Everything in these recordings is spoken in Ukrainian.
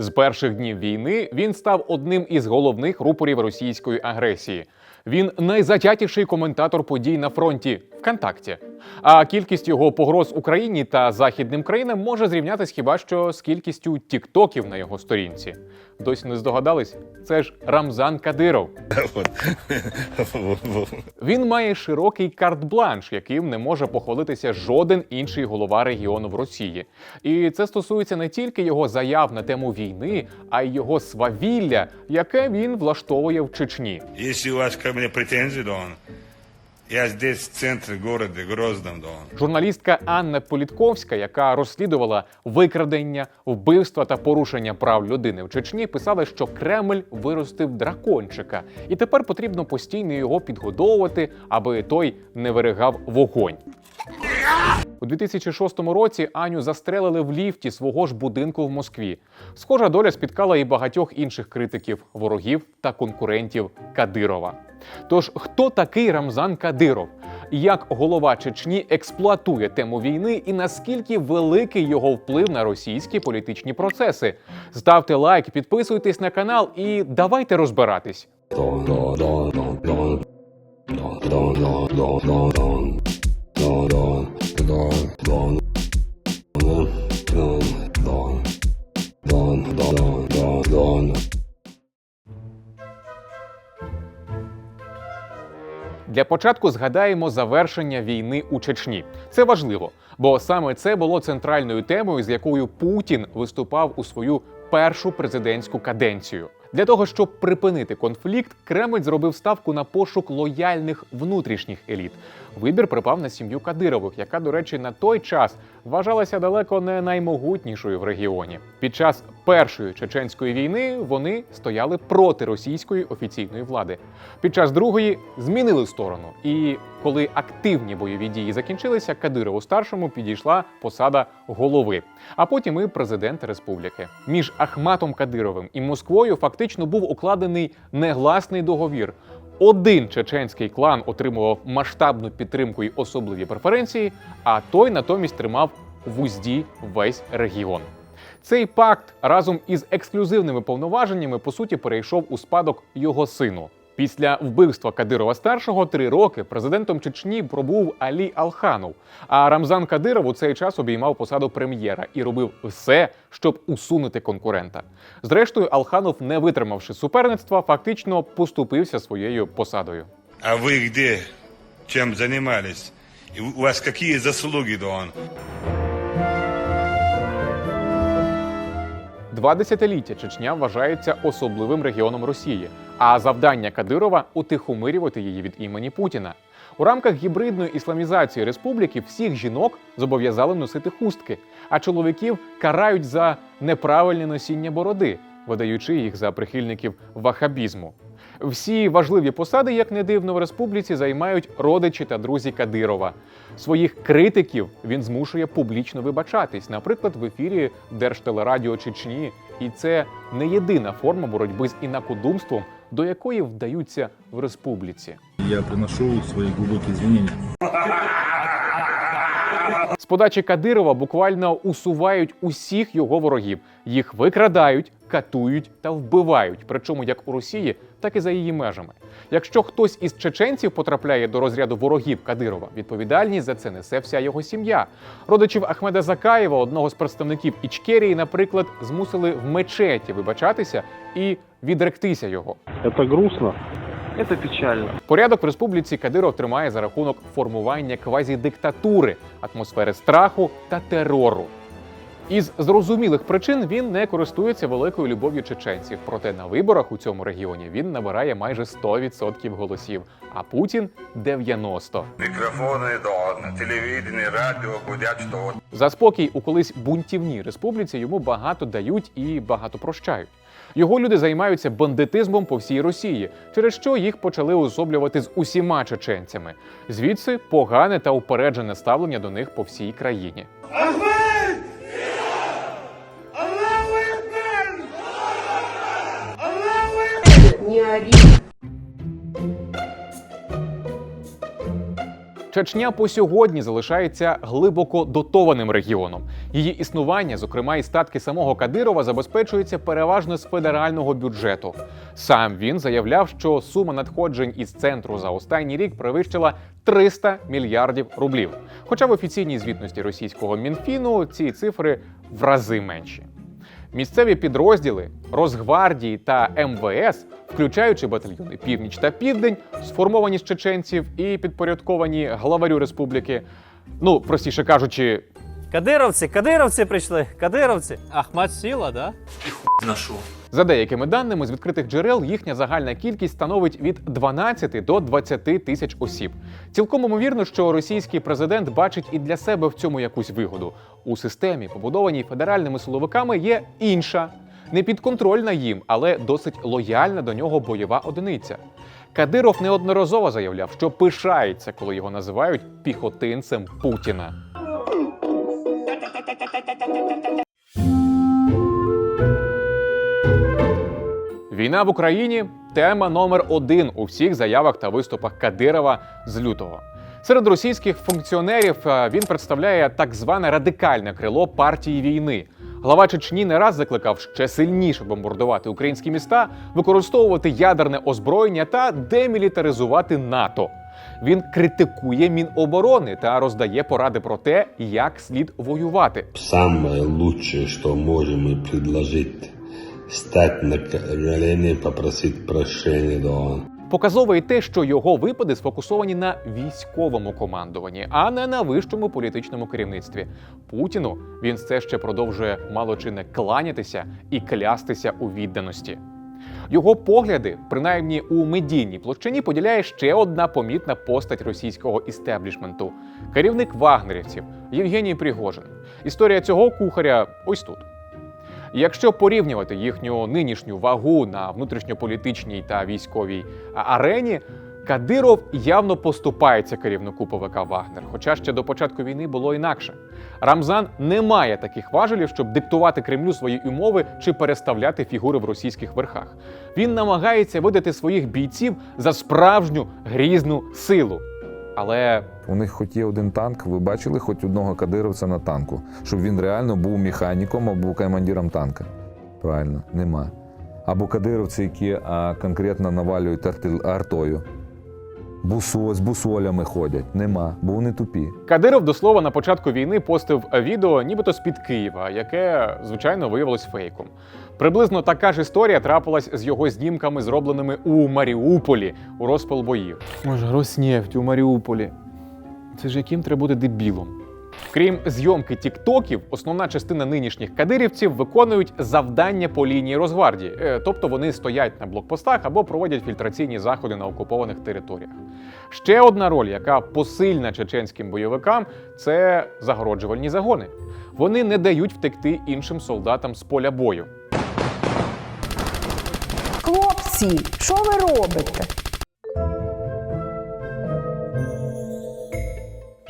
З перших днів війни він став одним із головних рупорів російської агресії. Він найзатятіший коментатор подій на фронті ВКонтакті. А кількість його погроз Україні та західним країнам може зрівнятись хіба що з кількістю тіктоків на його сторінці. Досі не здогадались? Це ж Рамзан Кадиров. Він має широкий карт-бланш, яким не може похвалитися жоден інший голова регіону в Росії. І це стосується не тільки його заяв на тему війни, а й його свавілля, яке він влаштовує в Чечні. Если у вас мне претензии, Дон, я здесь, в центрі города, Грозном, Дон. Журналістка Анна Політковська, яка розслідувала викрадення, вбивства та порушення прав людини в Чечні, писала, що Кремль виростив дракончика, і тепер потрібно постійно його підгодовувати, аби той не виригав вогонь. У 2006 році Аню застрелили в ліфті свого ж будинку в Москві. Схожа доля спіткала і багатьох інших критиків, ворогів та конкурентів Кадирова. Тож хто такий Рамзан Кадиров? Як голова Чечні експлуатує тему війни і наскільки великий його вплив на російські політичні процеси? Ставте лайк, підписуйтесь на канал і давайте розбиратись. Початку згадаємо завершення війни у Чечні. Це важливо, бо саме це було центральною темою, з якою Путін виступав у свою першу президентську каденцію. Для того щоб припинити конфлікт, Кремль зробив ставку на пошук лояльних внутрішніх еліт. Вибір припав на сім'ю Кадирових, яка, до речі, на той час вважалася далеко не наймогутнішою в регіоні. Під час першої чеченської війни вони стояли проти російської офіційної влади. Під час другої змінили сторону. І коли активні бойові дії закінчилися, Кадирову старшому підійшла посада голови, а потім і президент республіки. Між Ахматом Кадировим і Москвою фактично був укладений негласний договір. Один чеченський клан отримував масштабну підтримку й особливі преференції, а той натомість тримав в узді весь регіон. Цей пакт разом із ексклюзивними повноваженнями по суті перейшов у спадок його сину. Після вбивства Кадирова старшого три роки президентом Чечні пробув Алі Алханов. А Рамзан Кадиров у цей час обіймав посаду прем'єра і робив все, щоб усунути конкурента. Зрештою, Алханов, не витримавши суперництва, фактично поступився своєю посадою. А вы где? Чем занимались? И у вас какие заслуги, Дон? Два десятиліття Чечня вважається особливим регіоном Росії, а завдання Кадирова утихомирювати її від імені Путіна. У рамках гібридної ісламізації республіки всіх жінок зобов'язали носити хустки, а чоловіків карають за неправильне носіння бороди, видаючи їх за прихильників вахабізму. Всі важливі посади, як не дивно, в республіці займають родичі та друзі Кадирова. Своїх критиків він змушує публічно вибачатись, наприклад, в ефірі Держтелерадіо Чечні. І це не єдина форма боротьби з інакодумством, до якої вдаються в республіці. Я приношу свои глубокие извинения. З подачі Кадирова буквально усувають усіх його ворогів. Їх викрадають, катують та вбивають, причому як у Росії, так і за її межами. Якщо хтось із чеченців потрапляє до розряду ворогів Кадирова, відповідальність за це несе вся його сім'я. Родичів Ахмеда Закаєва, одного з представників Ічкерії, наприклад, змусили в мечеті вибачатися і відректися його. Це грустно. Це печально. Порядок в республіці Кадиров тримає за рахунок формування квазідиктатури, атмосфери страху та терору. Із зрозумілих причин він не користується великою любов'ю чеченців. Проте на виборах у цьому регіоні він набирає майже 100% голосів, а Путін 90%. Микрофоны, Дон, телевидение, радио гудят, За спокій у колись бунтівній республіці йому багато дають і багато прощають. Його люди займаються бандитизмом по всій Росії, через що їх почали особлювати з усіма чеченцями. Звідси погане та упереджене ставлення до них по всій країні. Чечня по сьогодні залишається глибоко дотованим регіоном. Її існування, зокрема і статки самого Кадирова, забезпечується переважно з федерального бюджету. Сам він заявляв, що сума надходжень із центру за останній рік перевищила 300 мільярдів рублів. Хоча в офіційній звітності російського мінфіну ці цифри в рази менші. Місцеві підрозділи Росгвардії та МВС, включаючи батальйони Північ та Південь, сформовані з чеченців і підпорядковані главарю республіки. Ну, простіше кажучи, Кадировці, кадировці прийшли, кадировці. Ахмат сіла, да? За деякими даними з відкритих джерел, їхня загальна кількість становить від 12 до 20 тисяч осіб. Цілком ймовірно, що російський президент бачить і для себе в цьому якусь вигоду. У системі, побудованій федеральними силовиками, є інша, не підконтрольна їм, але досить лояльна до нього бойова одиниця. Кадиров неодноразово заявляв, що пишається, коли його називають піхотинцем Путіна. Війна в Україні тема номер один у всіх заявах та виступах Кадирова з лютого. Серед російських функціонерів е, він представляє так зване радикальне крило партії війни. Глава Чечні не раз закликав ще сильніше бомбардувати українські міста, використовувати ядерне озброєння та демілітаризувати НАТО. Він критикує Міноборони та роздає поради про те, як слід воювати. Самое лучшее, что можем мы предложить, стать на колени и попросить прощения до. Показово і те, що його випади сфокусовані на військовому командуванні, а не на вищому політичному керівництві. Путіну він все ще продовжує мало чи не кланятися і клястися у відданості. Його погляди, принаймні у медійній площині, поділяє ще одна помітна постать російського істеблішменту керівник вагнерівців Євгеній Пригожин. Історія цього кухаря ось тут. Якщо порівнювати їхню нинішню вагу на внутрішньополітичній та військовій арені, Кадиров явно поступається керівнику ПВК Вагнер, хоча ще до початку війни було інакше. Рамзан не має таких важелів, щоб диктувати Кремлю свої умови чи переставляти фігури в російських верхах. Він намагається видати своїх бійців за справжню грізну силу. Але У них хоч є один танк, ви бачили хоч одного кадировця на танку, щоб він реально був механіком або командиром танка. Правильно, нема. Або кадировці, які а, конкретно навалюють арти- артою. Бусо, з бусолями ходять. Нема, бо вони тупі. Кадиров до слова на початку війни постив відео, нібито з-під Києва, яке звичайно виявилось фейком. Приблизно така ж історія трапилась з його знімками, зробленими у Маріуполі у розпал боїв. Може, Роснефть у Маріуполі. Це ж яким треба бути дебілом. Крім зйомки тіктоків, основна частина нинішніх кадирівців виконують завдання по лінії Росгвардії, Е, тобто вони стоять на блокпостах або проводять фільтраційні заходи на окупованих територіях. Ще одна роль, яка посильна чеченським бойовикам, це загороджувальні загони. Вони не дають втекти іншим солдатам з поля бою. Хлопці, що ви робите?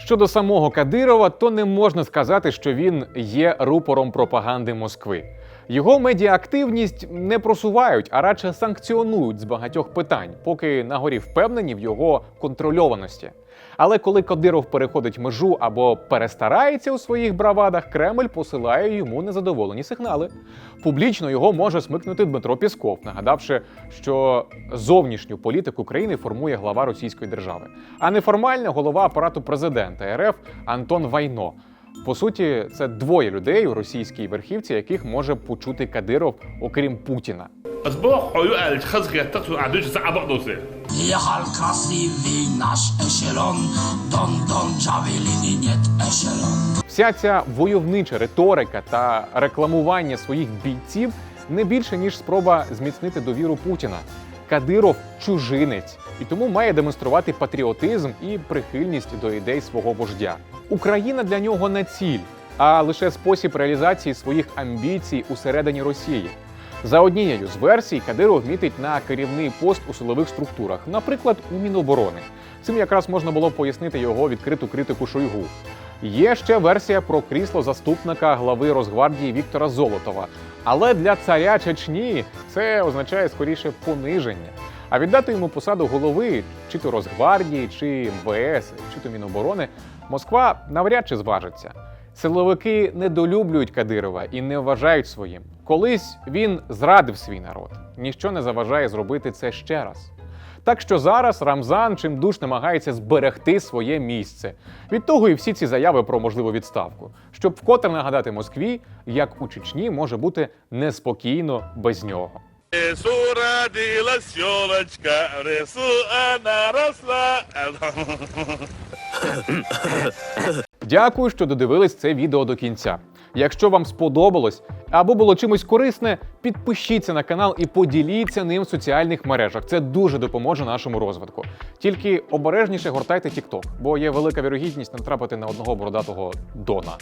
Щодо самого Кадирова, то не можна сказати, що він є рупором пропаганди Москви. Його медіаактивність не просувають, а радше санкціонують з багатьох питань, поки на горі впевнені в його контрольованості. Але коли Кадиров переходить межу або перестарається у своїх бравадах, Кремль посилає йому незадоволені сигнали. Публічно його може смикнути Дмитро Пісков, нагадавши, що зовнішню політику країни формує глава Російської держави, а неформально голова апарату президента РФ Антон Вайно. По суті, це двоє людей у російській верхівці, яких може почути Кадиров, окрім Путіна. Нет. Вся ця войовнича риторика та рекламування своїх бійців не більше ніж спроба зміцнити довіру Путіна. Кадиров чужинець і тому має демонструвати патріотизм і прихильність до ідей свого вождя. Україна для нього не ціль, а лише спосіб реалізації своїх амбіцій усередині Росії. За однією з версій, Кадиров мітить на керівний пост у силових структурах, наприклад, у Міноборони. Цим якраз можна було пояснити його відкриту критику Шойгу. Є ще версія про крісло заступника глави Росгвардії Віктора Золотова. Але для царя Чечні це означає скоріше пониження. А віддати йому посаду голови чи то Росгвардії, чи МВС, чи то Міноборони Москва навряд чи зважиться. Силовики недолюблюють Кадирова і не вважають своїм. Колись він зрадив свій народ. Ніщо не заважає зробити це ще раз. Так що зараз Рамзан чимдуж намагається зберегти своє місце. Від того і всі ці заяви про можливу відставку, щоб вкотре нагадати Москві, як у Чечні може бути неспокійно без нього. Ресу родилась елочка, ресу она росла. Дякую, що додивились це відео до кінця. Якщо вам сподобалось або було чимось корисне, підпишіться на канал і поділіться ним в соціальних мережах. Це дуже допоможе нашому розвитку. Тільки обережніше гортайте TikTok, бо є велика вірогідність натрапити на одного бородатого Дона.